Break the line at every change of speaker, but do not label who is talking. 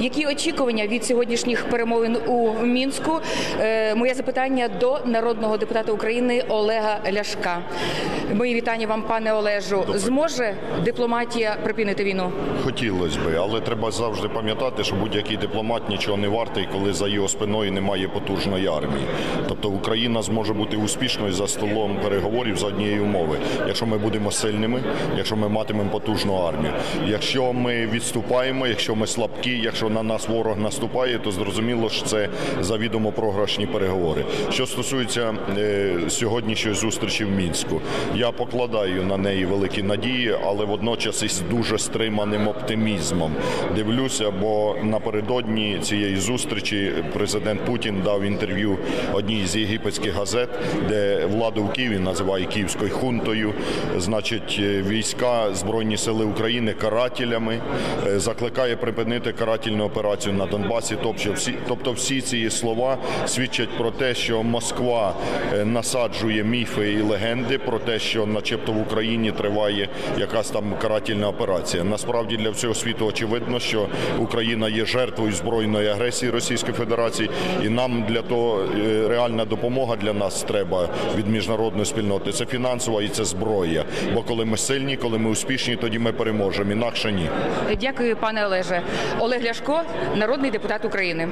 Які очікування від сьогоднішніх перемовин у мінську? Е, Моє запитання до народного депутата України Олега Ляшка. Мої вітання вам, пане Олежу. Зможе дипломатія припинити війну?
Хотілося би, але треба завжди пам'ятати, що будь-який дипломат нічого не вартий, коли за його спиною немає потужної армії. Тобто Україна зможе бути успішною за столом переговорів за однієї умови, якщо ми будемо сильними, якщо ми матимемо потужну армію. Якщо ми відступаємо, якщо ми слабкі, якщо на нас ворог наступає, то зрозуміло, що це завідомо програшні переговори. Що стосується е, сьогоднішньої зустрічі в мінську, я покладаю на неї великі надії, але водночас із дуже стриманим оптимізмом дивлюся, бо напередодні цієї зустрічі президент Путін дав інтерв'ю одній з єгипетських газет, де владу в Києві називає київською хунтою, значить е, війська збройні сили України карателями, е, закликає припинити карательну операцію на Донбасі. Тобто всі, тобто всі ці слова свідчать про те, що Москва е, насаджує міфи і легенди про те, що, начебто, в Україні триває якась там карательна операція. Насправді для всього світу очевидно, що Україна є жертвою збройної агресії Російської Федерації, і нам для того е, реальна допомога для нас треба від міжнародної спільноти. Це фінансова і це зброя. Бо коли ми сильні, коли ми успішні, тоді ми переможемо. Інакше ні.
Дякую, пане Олеже. Олег Ляшко, народний депутат України.